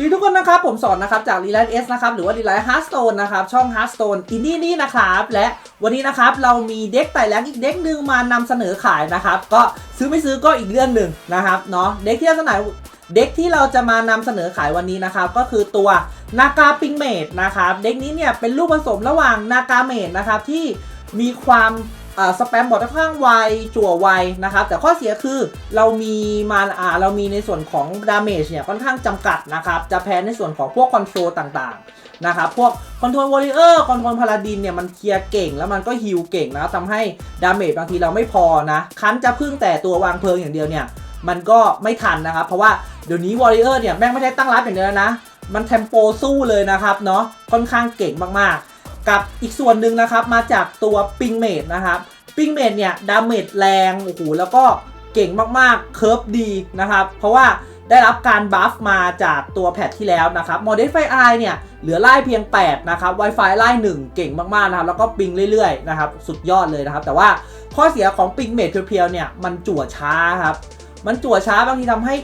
สวัสดีทุกคนนะครับ ผมสอนนะครับ จาก r e l i g h t S นะครับ หรือว่า r e l i g h t Hearthstone นะครับ ช่อง Hearthstone อินดี้นี่นะครับ และวันนี้นะครับ เรามีเด็กไต่แรงอีกเด็กหนึ่งมานำเสนอขายนะครับ ก็ซื้อไม่ซื้อก็อีกเรื่องหนึ่งนะครับเนาะเด็กที่เราเสนอเด็กที่เราจะมานำเสนอขายวันนี้นะครับ ก็คือตัวนากาปิงเมดนะครับ เด็กนี้เนี่ยเป็นลูกผสมระหว่างนากาเมดนะครับที่มีความ สแปมบอร์ดค่อนข้างไวจั่วไวนะครับ แต่ข้อเสียคือเรามีมาอ่าเรามีในส่วนของดาเมจเนี่ยค่อนข้างจำกัดนะครับ จะแพ้ในส่วนของพวกคอนโทรลต่างๆนะครับพวกคอนโทรลวอริเออร์คอนโทรลพาราดินเนี่ยมันเคลียร์เก่งแล้วมันก็ฮิลเก่งนะทำให้ดาเมจบางทีเราไม่พอนะคันจะพึ่งแต่ตัววางเพลิงอย่างเดียวเนี่ยมันก็ไม่ทันนะครับ เพราะว่าเดี๋ยวนี้วอริเออร์เนี่ยแม่งไม่ได้ตั้งรับอย่างเดียวนะ มันเทมโปสู้เลยนะครับเนาะค่อนข้างเก่งมากๆ กับอีกส่วนหนึ่งนะครับมาจากตัวปิงเมดนะครับปิงเมดเนี่ยดาเมจแรงโอ้โหแล้วก็เก่งมากๆเคิร์ฟดีนะครับ เพราะว่าได้รับการบัฟมาจากตัวแพทที่แล้วนะครับโมเดลไฟไอเนี่ยเหลือไล่เพียง 8 นะครับ Wi-Fi ไล่ 1 เก่งมาก ๆ นะครับ แล้วก็ปิงเรื่อย ๆ นะครับ สุดยอดเลยนะครับ แต่ว่าข้อเสียของปิงเมดเพียวๆเนี่ยมันจั่วช้าครับ มันจั่วช้าบางทีทำให้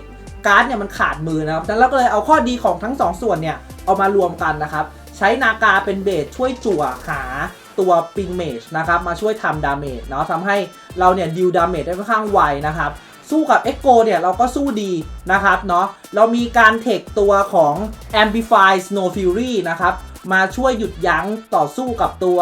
การ์ดเนี่ยมันขาดมือนะครับดังนั้นเราก็เลยเอาข้อดีของทั้งสองส่วนเนี่ยเอามารวมกันนะครับ ใช้นากาเป็นเบสช่วยจั่วหาตัวปิงเมจนะครับมาช่วยทำดาเมจเนาะทำให้เราเนี่ยดิวดาเมจได้ค่อนข้างไวนะครับ สู้กับ e อ o เนี่ยเราก็สู้ดีนะครับเนาะเรามีการเทคตัวของ Amplify Snow Fury นะครับมาช่วยหยุดยั้งต่อสู้กับตัว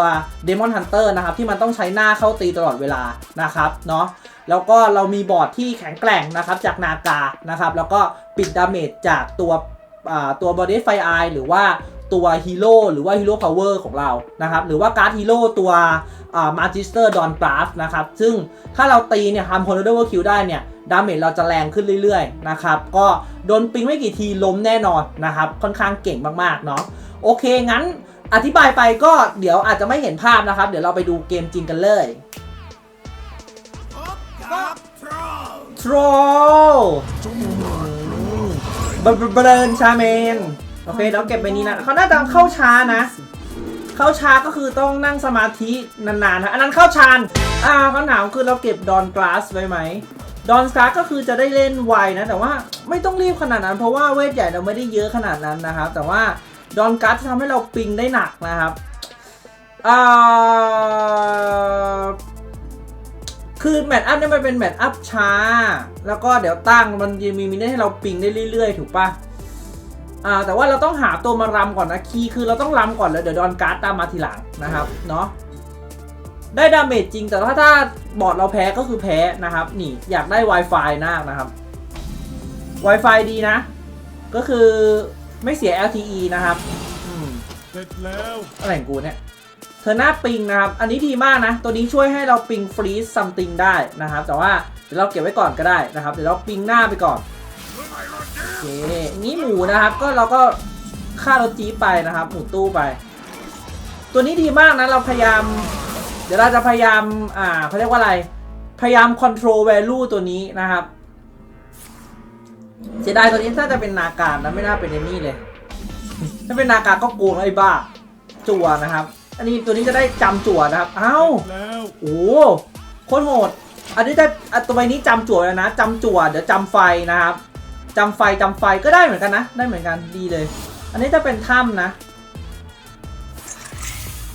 Demon Hunter นะครับที่มันต้องใช้หน้าเข้าตีตลอดเวลานะครับเนาะแล้วก็เรามีบอร์ดที่แข็งแกร่งนะครับจากนากานะครับแล้วก็ปิดดาเมจจากตัวตัว Body Fire Eye หรือว่า ตัวฮีโร่หรือว่าฮีโร่พาวเวอร์ของเรานะครับหรือว่าการ์ดฮีโร่ตัวมาจิสเตอร์ดอนกราฟนะครับซึ่งถ้าเราตีเนี่ยทำ h o n o r a b l e Kill ได้เนี่ยดาเมจเราจะแรงขึ้นเรื่อยๆนะครับก็โดนปิงไม่กี่ทีล้มแน่นอนนะครับค่อนข้างเก่งมากๆเนาะโอเคงั้นอธิบายไปก็เดี๋ยวอาจจะไม่เห็นภาพนะครับ เดี๋ยวเราไปดูเกมจริงกันเลยทรอลบเบรนชาเมน โอเคเดี๋ยวเก็บไปนี้นะเขาน่าจะเข้าช้านะ เข้าช้าก็คือต้องนั่งสมาธินานๆนะอันนั้นเข้าชานอ่าคำถามคือเราเก็บดอนกราสไว้ไหมดอนสตาร์ก็คือจะได้เล่นไวนะ แต่ว่าไม่ต้องรีบขนาดนั้น เพราะว่าเวทใหญ่เราไม่ได้เยอะขนาดนั้นนะครับ แต่ว่าดอนการ์ดจะทำให้เราปิงได้หนักนะครับอ่าคือแมตช์อัพเนี่ยมันเป็นแมตช์อัพช้า แล้วก็เดี๋ยวตั้งมันยังมีมินิให้เราปิงได้เรื่อยๆ ถูกปะ อ่าแต่ว่าเราต้องหาตัวมารำก่อนนะคีย์คือเราต้องรำก่อนแล้วเดี๋ยวดอนการ์ดตามมาทีหลังนะครับเนาะได้ดาเมจจริงแต่ถ้าถ้าบอร์ดเราแพ้ก็คือแพ้นะครับ นี่อยากได้ Wi-Fi มากนะครับ Wi-Fi ดีนะ ก็คือไม่เสีย LTE นะครับเสร็จแล้วอะไรของกูเนี่ยเธอหน้าปิงนะครับ อันนี้ดีมากนะ ตัวนี้ช่วยให้เราปิงฟรีซซัมติงได้นะครับ แต่ว่าเดี๋ยวเราเก็บไว้ก่อนก็ได้นะครับ เดี๋ยวเราปิงหน้าไปก่อน เคนี่หมูนะครับก็เราก็ฆ่ารถจี๊ไปนะครับ หมูตู้ไป ตัวนี้ดีมากนะเราพยายาม เดี๋ยวเราจะพยายามอ่าเขาเรียกว่าอะไร พยายาม control value ตัวนี้นะครับเสียดายตัวนี้ถ้าจะเป็นนาการนะไม่น่าเป็นไอ้นี่เลย ถ้าเป็นนาการก็โกงไอ้บ้า จั่วนะครับ อันนี้ตัวนี้จะได้จำจั่วนะครับ เอ้าวโอ้โคตรโหด อันนี้ได้ตัวใบนี้จำจั่วแล้วนะจำจั่วเดี๋ยวจำไฟนะครับ จำไฟจำไฟก็ได้เหมือนกันนะ ได้เหมือนกันดีเลย อันนี้จะเป็นถ้ำนะ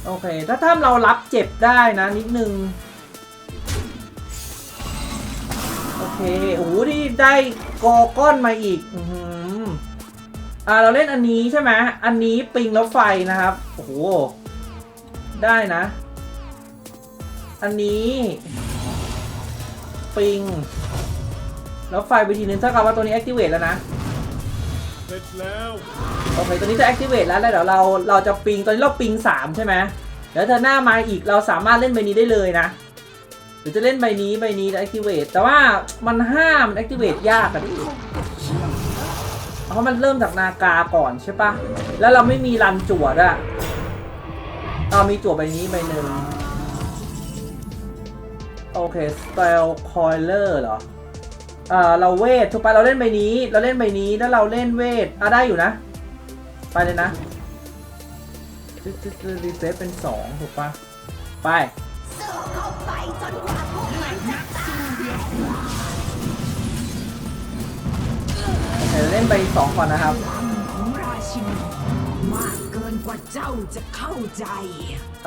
โอเค ถ้าถ้ำเรารับเจ็บได้นะ นิดนึง โอเค โอ้โหนี่ได้กอก้อนมาอีก อืออ่าเราเล่นอันนี้ใช่ไหมอันนี้ปิงแล้วไฟนะครับ โอ้โห ได้นะ อันนี้ ปิง แล้วไฟไปทีนึงถ้ากับว่าตัวนี้ activate แล้วนะ เสร็จแล้วโอเค ตัวนี้จะ activate แล้วแล้วเดี๋ยวเราเราจะปิง ตอนนี้เราปิง 3 ใช่ไหมเดี๋ยวเธอหน้ามาอีกเราสามารถเล่นใบนี้ได้เลยนะ หรือจะเล่นใบนี้ใบนี้จะ activate แต่ว่ามันห้ามมัน activate ยากอะดิเพราะมันเริ่มจากนากาก่อนใช่ปะแล้วเราไม่มีรันจั่วด้วยเรามีจั่วใบนี้ใบหนึ่งโอเค style coiler เหรอ เอ่อเราเวทถูกปะเราเล่นใบนี้ เราเล่นใบนี้แล้วเราเล่นเวทอะได้อยู่นะ ไปเลยนะรีเฟซเป็นสองถูกปะไปเราเล่นไปสองก่อนนะครับมากเกินกว่าเจ้าจะเข้าใจ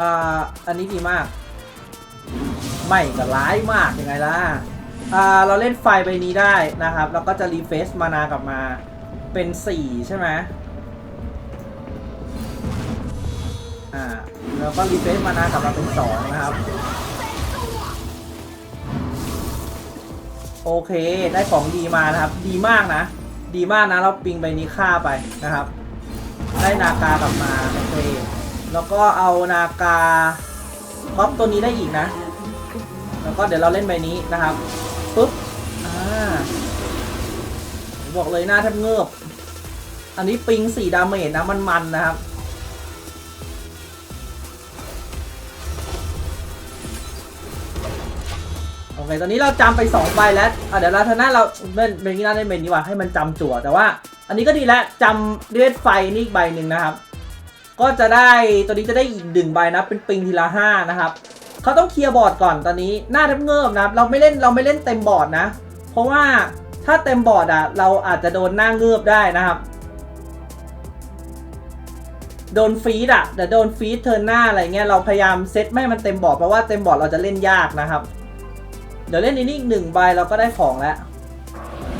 อ่าอันนี้ดีมาก ไม่ก็ร้ายมากยังไงล่ะ อ่าเราเล่นไฟใบนี้ได้นะครับ แล้วก็จะรีเฟซมานากลับมาเป็น 4 ใช่ไหมอ่าแล้วก็รีเฟซมานากลับมาเป็น 2 นะครับ โอเคได้ของดีมานะครับ ดีมากนะ ดีมากนะ เราปิงใบนี้ฆ่าไปนะครับ ได้นากากลับมาโอเคแล้วก็เอานากาท็อปตัวนี้ได้อีกนะ แล้วก็เดี๋ยวเราเล่นใบนี้นะครับ ปุ๊บ อ่า บอกเลยหน้าแทบเงือบ อันนี้ปิงสี่ดาเมจนะ มันมันนะครับ โอเค ตอนนี้เราจำไป2ใบแล้ว อะเดี๋ยวเราทนาเราเล่นเป็นกีฬาเล่นเป็นดีกว่าให้มันจำจั่ว แต่ว่า อันนี้ก็ดีแล้วจำเลือดไฟนี่อีกใบหนึ่งนะครับ ก็จะได้ ตัวนี้จะได้อีกหนึ่งใบนะ เป็นปิงทีละห้านะครับ เขาต้องเคลียร์บอร์ดก่อนตอนนี้หน้าทับเงิบนะเราไม่เล่นเราไม่เล่นเต็มบอร์ดนะ เพราะว่าถ้าเต็มบอร์ดอะเราอาจจะโดนหน้าเงือบได้นะครับ โดนฟีดอะเดี๋ยวโดนฟีดเทิร์นหน้าอะไรเงี้ยเราพยายามเซตไม่ให้มันเต็มบอร์ดเพราะว่าเต็มบอร์ดเราจะเล่นยากนะครับ เดี๋ยวเล่นนี้อีกหนึ่งใบเราก็ได้ของแล้ว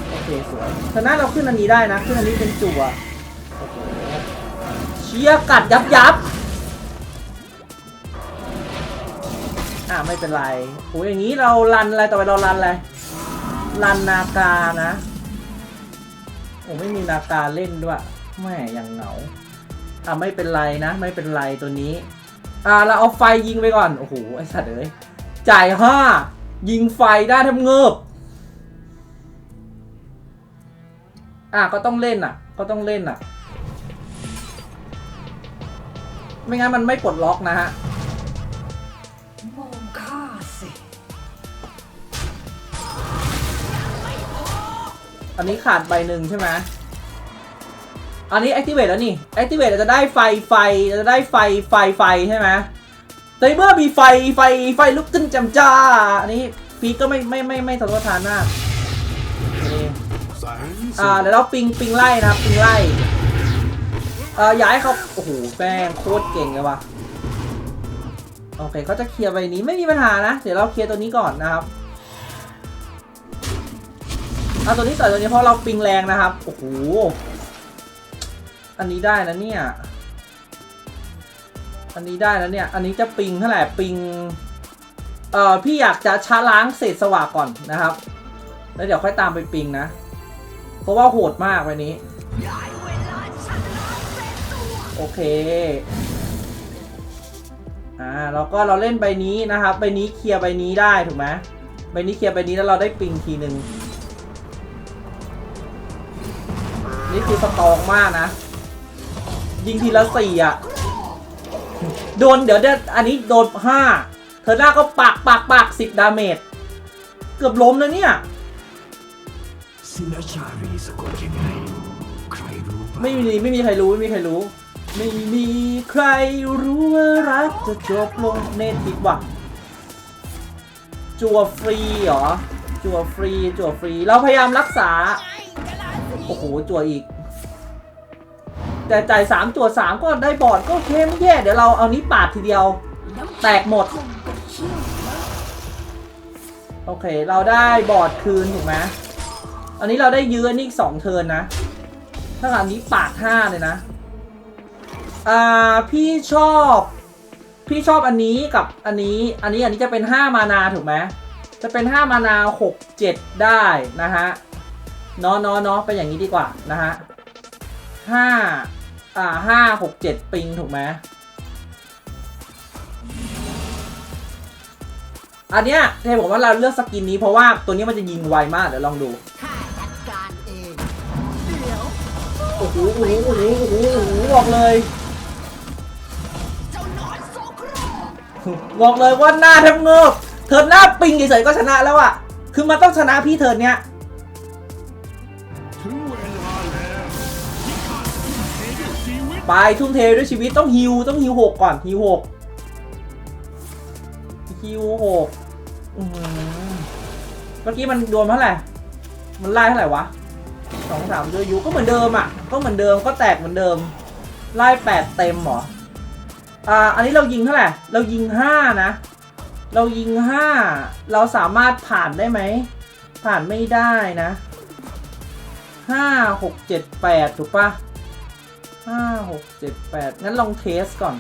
โอเคสวยชนะเราขึ้นอันนี้ได้นะขึ้นอันนี้เป็นจั่วเชียกัดยับยับ อ่าไม่เป็นไรโอ้ยอย่างนี้เรารันอะไรต่อไปเรารันอะไรรันนากานะโอ้ไม่มีนากาเล่นด้วยแม่ยังเหงาอ่าไม่เป็นไรนะ ไม่เป็นไรตัวนี้ อ่าเราเอาไฟยิงไปก่อนโอ้โหไอสัตว์เอ้ยจ่ายห้ายิงไฟได้ทำเงิบอะก็ต้องเล่นอะ ก็ต้องเล่นอะ ไม่งั้นมันไม่ปลดล็อกนะฮะ อันนี้ขาดใบหนึ่งใช่ไหมอันนี้ activate แล้วนี่ activate เราจะได้ไฟไฟเราจะได้ไฟไฟไฟใช่ไหมแต่เมื่อมีไฟไฟไฟลุกขึ้นจำจ้า อันนี้ฟีก็ไม่ไม่ไม่ไม่ทะลุทานมากอ่าเดี๋ยวเราปิงปิงไล่นะครับปิงไล่เอ่อย้ายเขาโอ้โหแป้งโคตรเก่งเลยว่ะโอเคเขาจะเคลียร์ใบนี้ไม่มีปัญหานะ เดี๋ยวเราเคลียร์ตัวนี้ก่อนนะครับ เอาตัวนี้ต่อยตัวนี้เพราะเราปิงแรงนะครับ โอ้โห อันนี้ได้นะเนี่ย อันนี้ได้นะเนี่ย อันนี้จะปิงเท่าไหร่ปิง เอ่อ พี่อยากจะช้าล้างเศษสวะก่อนนะครับ แล้วเดี๋ยวค่อยตามไปปิงนะ เพราะว่าโหดมากวันนี้ โอเค อ่า แล้วก็เราเล่นใบนี้นะครับ ใบนี้เคลียร์ใบนี้ได้ถูกไหมใบนี้เคลียร์ใบนี้แล้วเราได้ปิงทีหนึ่ง นี่คือสตองมากนะ ยิงทีละสี่อะ โดนเดี๋ยวเดี๋ยวอันนี้โดนห้าเธอหน้าก็ปักปักปักสิบดาเมจ เกือบล้มแล้วเนี่ยศิลชารีสะกดยังไงใครรู้ไม่มีไม่มีใครรู้ไม่มีใครรู้ ไม่มีใครรู้ว่ารักจะจบลงเนติว่ะจัวฟรีเหรอจัวฟรีจัวฟรี เราพยายามรักษา อ้โหจัวอีก แต่จ่ายสามจัวสามก็ได้บอดก็เคไม่แย่ เดี๋ยวเราเอานี้ปาดทีเดียว แตกหมด โอเค เราได้บอดคืนถูกไหมอันนี้เราได้ยื้อนนี้อีกสองเทินนะ ถ้าอันนี้ปาดห้าเลยนะ อ่า พี่ชอบ พี่ชอบอันนี้กับอันนี้ อันนี้อันนี้จะเป็นห้ามานาถูกไหมจะเป็นห้ามานาหกเจ็ดได้นะฮะ เนาะเนาะเนาะเป็นอย่างนี้ดีกว่านะฮะห้าอ่าห้าหกเจ็ดปิงถูกไหมอันเนี้ยเทผมว่าเราเลือกสกินนี้เพราะว่าตัวนี้มันจะยิงไวมากเดี๋ยวลองดูโอ้โหโอ้โหโอ้โหโอ้โหโอ้โหบอกเลยเจ้านอนโซโครบอกเลยว่าหน้าแทบเงือบเทิรหน้าปิงเฉยๆก็ชนะแล้วอะคือมันต้องชนะพี่เทิร์เนี้ย ไปทุ่มเทด้วยชีวิตต้องฮิวต้องฮิวหกก่อนฮิวหกฮิวหกเมื่อกี้มันโดนเท่าไหร่มันไล่เท่าไหร่วะสองสามด้วยยูก็เหมือนเดิมอะ ก็เหมือนเดิมก็แตกเหมือนเดิม ไล่แปดเต็มหรออ่าอันนี้เรายิงเท่าไหร่เรายิงห้านะ เรายิงห้าเราสามารถผ่านได้ไหมผ่านไม่ได้นะห้าหกเจ็ดแปดถูกปะ ห้าหกเจ็ดแปดงั้นลองเทสก่อน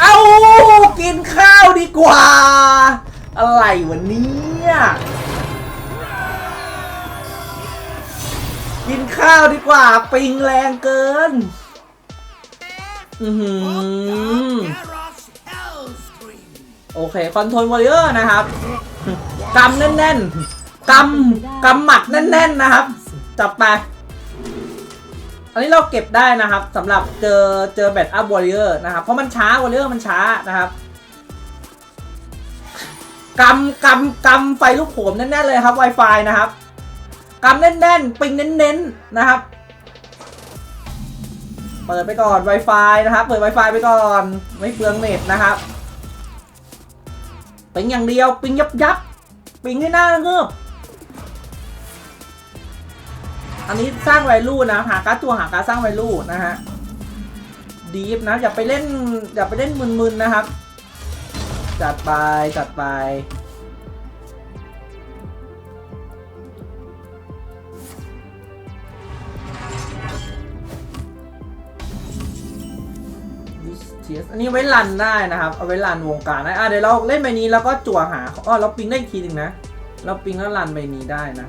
เอากินข้าวดีกว่า อะไรวะเนี่ยกินข้าวดีกว่า ปิงแรงเกิน อือหือโอเค คอนโทรลวอริเออร์นะครับกำแน่นๆกำกำหมัดแน่นๆนะครับ จับไป อันนี้เราเก็บได้นะครับสำหรับเจอเจอแบตอัพวอริเออร์นะครับ เพราะมันช้าวอริเออร์มันช้านะครับกำกำกำไฟลูกโหมแน่นๆเลยครับ Wi-Fi นะครับกำแน่นๆ ปิงเน้นๆนะครับ เปิดไปก่อน Wi-Fi นะครับ เปิด Wi-Fi ไปก่อนไม่เปลืองเน็ตนะครับปิงอย่างเดียว ปิงยับยับปิงให้หน้าเงือบ อันนี้สร้าง value นะ หาการ์ดตัวหาการดสร้าง value นะฮะดีฟนะ อย่าไปเล่น อย่าไปเล่นมึนๆนะครับ จัดไป จัดไป อันนี้ไว้รันได้นะครับ เอาไว้รันวงการได้อะเดี๋ยวเราเล่นใบนี้แล้วก็จั่วหาอ๋อเราปิงได้อีกทีหนึ่งนะ เราปิงแล้วรันใบนี้ได้นะ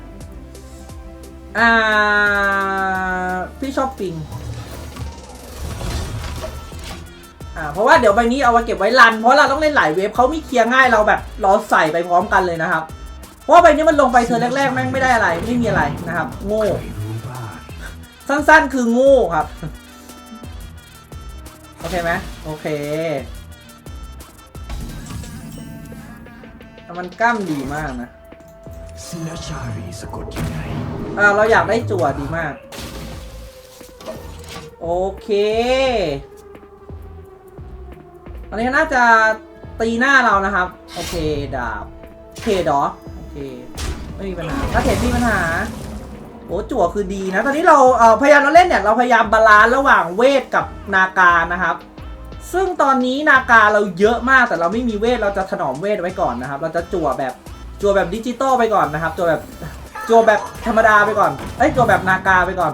อ่า พี่ชอบปิง อ่า เพราะว่าเดี๋ยวใบนี้เอาไว้เก็บไว้รัน เพราะเราต้องเล่นหลายเวฟเขามีเคลียร์ง่ายเราแบบเราใส่ไปพร้อมกันเลยนะครับ เพราะว่าใบนี้มันลงไปเธอแรกๆแม่งไม่ได้อะไร ไม่มีอะไรนะครับ โง่ สั้นๆคือโงูครับ โอเคไหมโอเคแต่มันกล้ามดีมากนะ สินชารีสะกดยังไงอ่าเราอยากได้จั่วดีมาก โอเคอันนี้น่าจะตีหน้าเรานะครับ โอเคดาบเคดอโอเคไม่มีปัญหาถ้าเทดมีปัญหาโอ้จั่วคือดีนะ ตอนนี้เราเอ่อพยายามเราเล่นเนี่ยเราพยายามบาลานซ์ระหว่างเวทกับนาการนะครับ ซึ่งตอนนี้นาการเราเยอะมากแต่เราไม่มีเวทเราจะถนอมเวทไว้ก่อนนะครับ เราจะจั่วแบบ จั่วแบบดิจิตอลไปก่อนนะครับ จั่วแบบจั่วแบบธรรมดาไปก่อนเอ้ยจั่วแบบนากาไปก่อน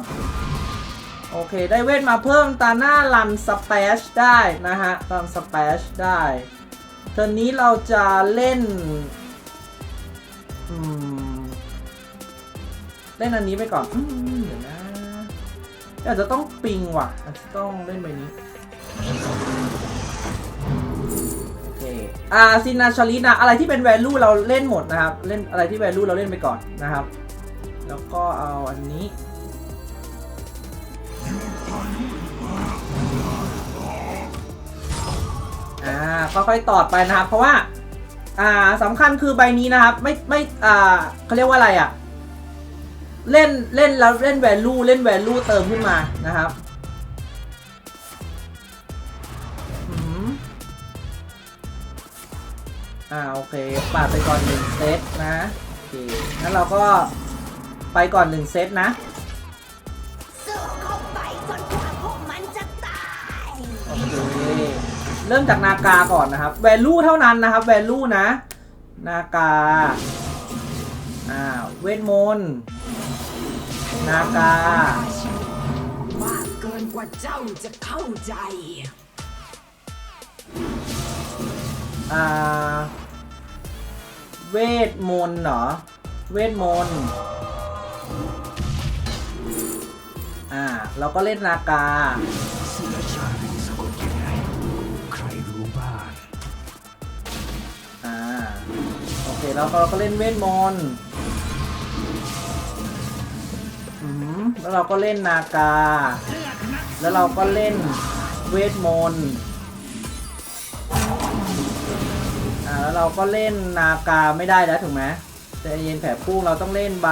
โอเค ได้เวทมาเพิ่มตาหน้ารันสเปชได้นะฮะรันสเปชได้เทอนนี้เราจะเล่นเล่นอันนี้ไปก่อนเดี๋ยวนะอาจจะต้องปิงว่ะอาจจะต้องเล่นใบนี้ อ่าซินาชาลินะอะไรที่เป็น value เราเล่นหมดนะครับ เล่นอะไรที่ value เราเล่นไปก่อนนะครับ แล้วก็เอาอันนี้อ่าค่อยๆตอดไปนะครับ เพราะว่าอ่าสำคัญคือใบนี้นะครับไม่ไม่อ่าเขาเรียกว่าอะไรอะเล่นเล่นแล้วเล่น value เล่น value เติมขึ้นมานะครับ อ่าโอเคปาดไปก่อนหนึ่งเซตนะโอเคงั้นเราก็ไปก่อนหนึ่งเซตนะสู้เข้าไปจนกว่าพวกมันจะตายโอเคเริ่มจากนากาก่อนนะครับ value เท่านั้นนะครับ value นะนากาอ่าเวทมนต์นากามากเกินกว่าเจ้าจะเข้าใจอ่า เวทมนต์เหรอ เวทมนต์ อ่า เราก็เล่นนากาสินชารีสะกดยังไงใครรู้บ้างอ่า โอเค แล้วก็เราก็เล่นเวทมนต์อืมแล้วเราก็เล่นนากา แล้วเราก็เล่นเวทมนต์าแล้วเราก็เล่นนากาไม่ได้แล้วถูกไหมใจเย็นแผลพุ่งเราต้องเล่นใบ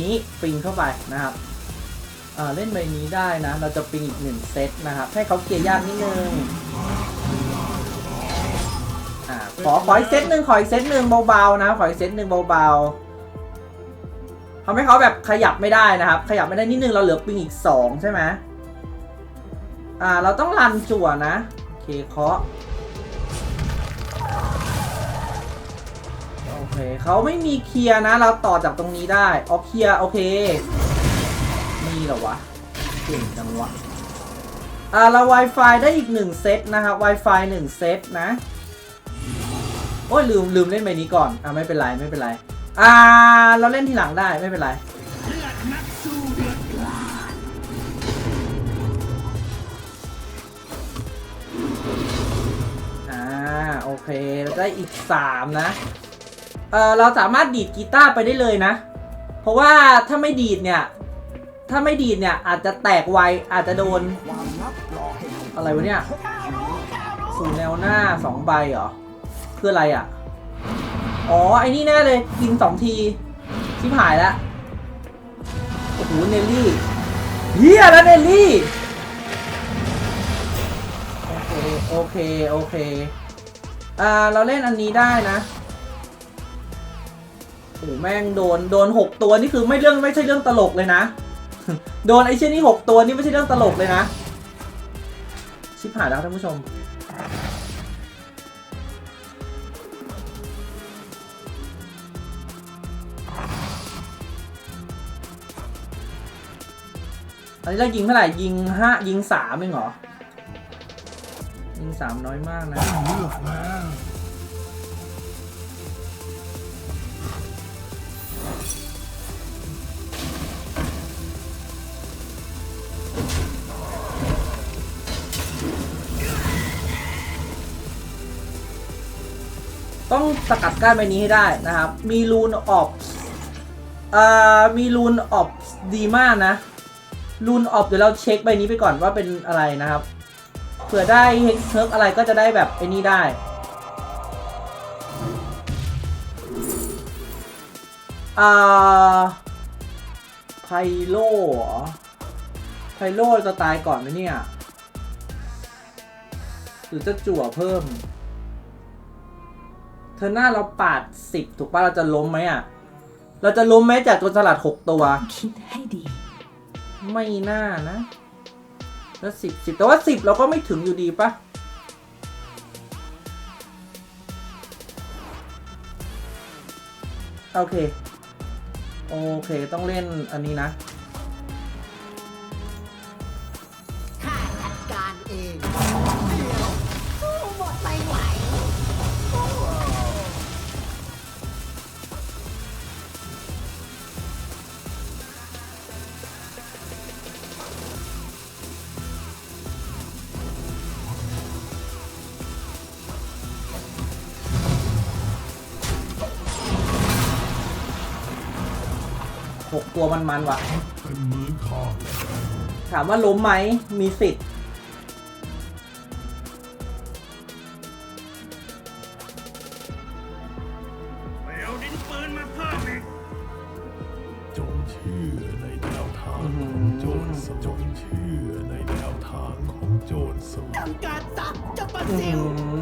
นี้ปิงเข้าไปนะครับอ่าเล่นใบนี้ได้นะ เราจะปิงอีกหนึ่งเซตนะครับ ให้เขาเกลียร์ยากนิดนึงอ่าขอขออีกเซตหนึ่งขออีกเซตหนึ่งเบาๆนะขออีกเซตหนึ่งเบาๆทำให้เขาแบบขยับไม่ได้นะครับ ขยับไม่ได้นิดนึงเราเหลือปิงอีกสองใช่ไหมอ่าเราต้องรันจั่วนะโอเคเคาะ เคเขาไม่มีเคลียร์นะ เราต่อจากตรงนี้ได้เอ๋อเคลียร์โอเคมีเหรอวะเก่งจังวะอ่าเรา Wi-Fi ได้อีกหนึ่งเซตนะครับ Wi-Fi หนึ่งเซตนะ โอ้ยลืมลืมเล่นใบนี้ก่อน อ่าไม่เป็นไร ไม่เป็นไร อ่า เราเล่นทีหลังได้ไม่เป็นไรอ่าโอเค เราได้อีก 3 นะ เออเราสามารถดีดกีตาร์ไปได้เลยนะ เพราะว่าถ้าไม่ดีดเนี่ย ถ้าไม่ดีดเนี่ยอาจจะแตกไวอาจจะโดน อะไรวะเนี่ยสู่แนวหน้า2ใบเหรอคืออะไรอะ อ๋อ ไอ้นี่แน่เลย กิน2ทีชิบหายแล้วโอ้โหเนลลี่เฮียแล้วเนลลี่โอเค โอเค โอเค อ่า เราเล่นอันนี้ได้นะ อ้แม่งโดนโดนหกตัวนี่คือไม่เรื่องไม่ใช่เรื่องตลกเลยนะ โดนไอ้เช่นนี่หกตัวนี่ไม่ใช่เรื่องตลกเลยนะ ชิบหายแล้วท่านผู้ชมอันนี้เรายิงเท่าไหร่ยิงห้ายิงสามเองเหรอ ยิงสามน้อยมากนะ ต้องสกัดกั้นใบนี้ให้ได้นะครับ มีรูนออบเอ่อมีรูนออบดีมากนะรูนออบเดี๋ยวเราเช็คใบนี้ไปก่อนว่าเป็นอะไรนะครับเผื่อได้เฮกเฮิร์กอะไรก็จะได้แบบไอ้นี่ได้อ่าไพโลไพโลจะตายก่อนไหมเนี่ย หรือจะจั่วเพิ่ม ธอหน้าเราปาดสิบถูกป่ะเราจะล้มไหมอะ เราจะล้มไหมจากตัวสลัดหกตัว คิดให้ดี ไม่น่านะ แล้วสิบสิบแต่ว่าสิบเราก็ไม่ถึงอยู่ดีปะโอเค โอเคต้องเล่นอันนี้นะ หกตัวมันๆว่ะเป็นมือข้างถามว่าล้มไหมมีสิทธิ์ ไปเอาดินปืนมาเพิ่มอีกจงเชื่อในแนวทางอื้อหืขอองโจรสจงเชื่อในแนวทางของโจรสลัด ทำการตัดเจ้าปลาอื้อซิหืวอนี่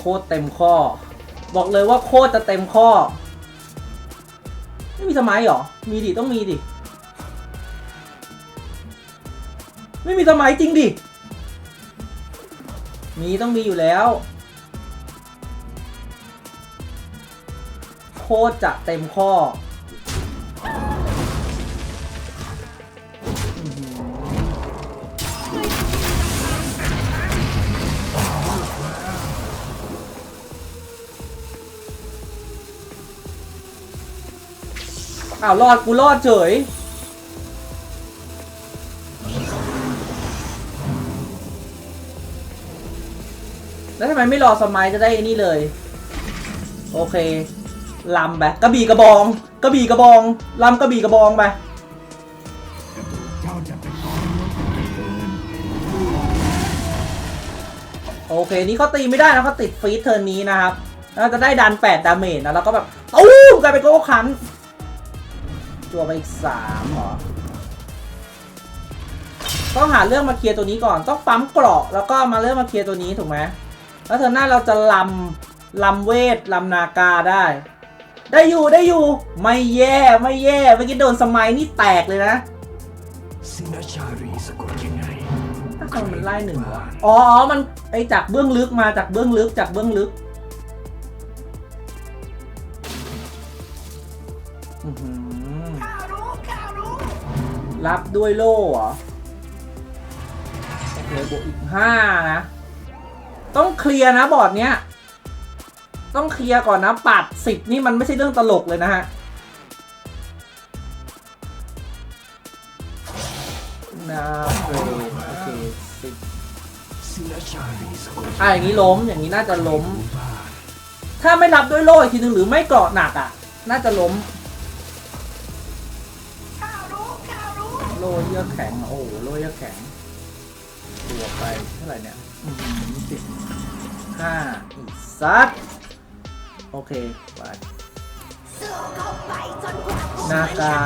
โคตรเต็มข้อ บอกเลยว่าโคตรจะเต็มข้อ ไม่มีสมัยหรอ มีดิต้องมีดิ ไม่มีสมัยจริงดิ มีต้องมีอยู่แล้ว โคตรจะเต็มข้อ อ้าวรอดกูรอดเฉยแล้วทำไมไม่รอสมัยจะได้ไอ้นี่เลย โอเคลำไปกระบี่กระบองกระบี่กระบองลำกระบี่กระบองไปโอเค นี่เขาตีไม่ได้นะเขาติดฟีดเทิร์นนี้นะครับแล้วจะได้ดัน 8 ดาเมจนะแล้วก็แบบตู้กลายเป็นโก้คัน ตัวไปอีก3เหรอ ต้องหาเรื่องมาเคลียร์ตัวนี้ก่อน ต้องปั๊มเกราะแล้วก็มาเริ่มมาเคลียร์ตัวนี้ถูกไหม แล้วเธอหน้าเราจะลำลำเวทลำนากาได้ ได้อยู่ได้อยู่ ไม่แย่ไม่แย่เมื่อกี้โดนสมัยนี่แตกเลยนะสินชารีสะกดยังไงถ้าคนมันไล่หนึ่งวะอ๋ออ๋อ มันไอจากเบื้องลึกมาจากเบื้องลึกจากเบื้องลึก รับด้วยโล่เหรอโอเคบวกอีกห้านะ ต้องเคลียร์นะบอร์ดเนี้ย ต้องเคลียร์ก่อนนะปัดสิบนี่มันไม่ใช่เรื่องตลกเลยนะฮะนะเกรดโอเคสิบสินชารีสะกดอะอย่างนี้ล้มอย่างนี้น่าจะล้ม ถ้าไม่รับด้วยโล่อีกทีนึงหรือไม่เกราะหนักอะ น่าจะล้ม โล่เยอะแข็ง โอ้โล่เยอะแข็งตัวไปเท่าไหร่เนี่ยสิบห้าอีกสัดโอเคไปสู้เข้าไปจนากามันกา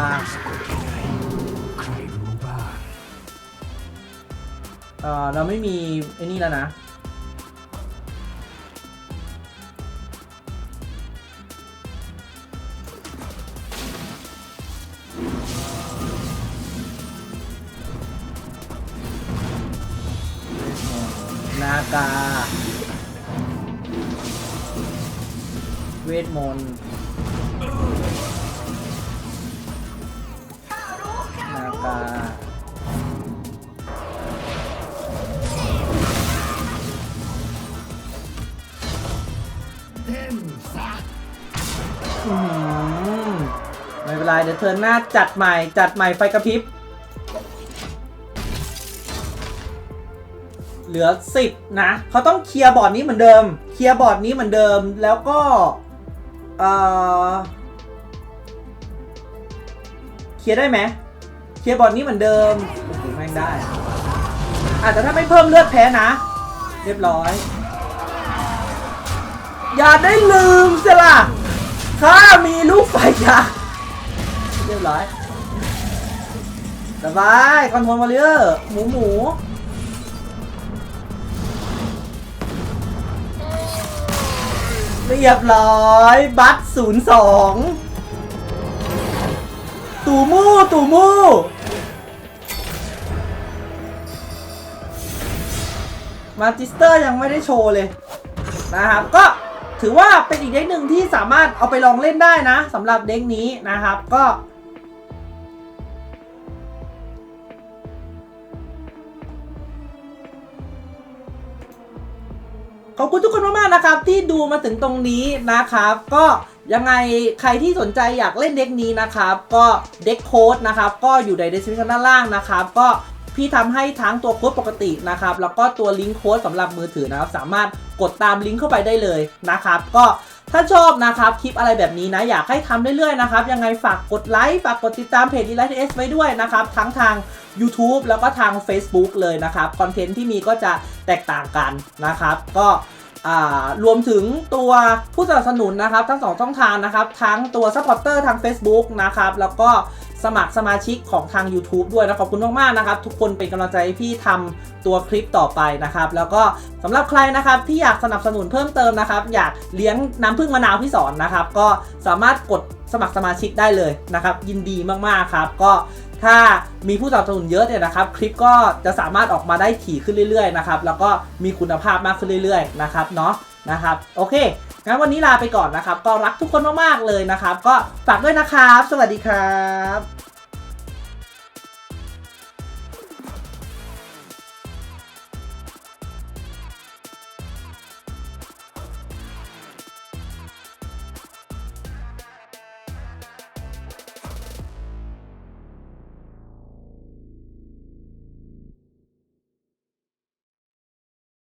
ใคาเออเราไม่มีไอ้นี่แล้วนะากา เวทมนต์นากาอืมไม่เป็นไรเดี๋ยวเทินหน้าจัดใหม่ จัดใหม่ไฟกระพริบ เหลือ 10 นะเขาต้องเคลียร์บอร์ดนี้เหมือนเดิม เคลียร์บอร์ดนี้เหมือนเดิมแล้วก็เออเคลียร์ได้ไหมเคลียร์บอร์ดนี้เหมือนเดิมโอ้โหแม่งได้อาจจะแต่ถ้าไม่เพิ่มเลือดแพ้นะ เรียบร้อย อย่าได้ลืมสิล่ะข้ามีลูกไฟยักษ์เรียบร้อยสบายคอนโทรลมาเรียร์หมูหมู เรียบร้อย บัตศูนย์สองตู่มู่ตู่มู่มาจิสเตอร์ยังไม่ได้โชว์เลยนะครับ ก็ถือว่าเป็นอีกเด็กหนึ่งที่สามารถเอาไปลองเล่นได้นะสำหรับเด็กนี้นะครับก็ ขอบคุณทุกคนมากๆนะครับ ที่ดูมาถึงตรงนี้นะครับ ก็ยังไงใครที่สนใจอยากเล่นเด็กนี้นะครับ ก็เด็กโค้ดนะครับ ก็อยู่ใน description ด้านล่างนะครับ ก็พี่ทำให้ทั้งตัวโค้ดปกตินะครับ แล้วก็ตัวลิงก์โค้ดสำหรับมือถือนะครับ สามารถกดตามลิงก์เข้าไปได้เลยนะครับ ก็ถ้าชอบนะครับคลิปอะไรแบบนี้นะ อยากให้ทำเรื่อยๆนะครับ ยังไงฝากกดไลค์ฝากกดติดตามเพจดีไลท์เอสไว้ด้วยนะครับ ทั้งทาง YouTube แล้วก็ทาง Facebook เลยนะครับ คอนเทนต์ที่มีก็จะแตกต่างกันนะครับ ก็รวมถึงตัวผู้สนับสนุนนะครับ ทั้งสองช่องทางนะครับ ทั้งตัวซัพพอร์เตอร์ทาง Facebook นะครับ แล้วก็ สมัครสมาชิกของทาง YouTube ด้วยนะขอบคุณมากๆนะครับ ทุกคนเป็นกำลังใจให้พี่ทำตัวคลิปต่อไปนะครับ แล้วก็สำหรับใครนะครับที่อยากสนับสนุนเพิ่มเติมนะครับ อยากเลี้ยงน้ำพึ่งมะนาวพี่สอนนะครับ ก็สามารถกดสมัครสมาชิกได้เลยนะครับ ยินดีมากๆครับ ก็ถ้ามีผู้สนับสนุนเยอะเนี่ยนะครับคลิปก็จะสามารถออกมาได้ถี่ขึ้นเรื่อยๆนะครับแล้วก็มีคุณภาพมากขึ้นเรื่อยๆนะครับเนาะนะครับโอเค งั้นวันนี้ลาไปก่อนนะครับ ก็รักทุกคนมากๆเลยนะครับ ก็ฝากด้วยนะครับ สวัสดีครับ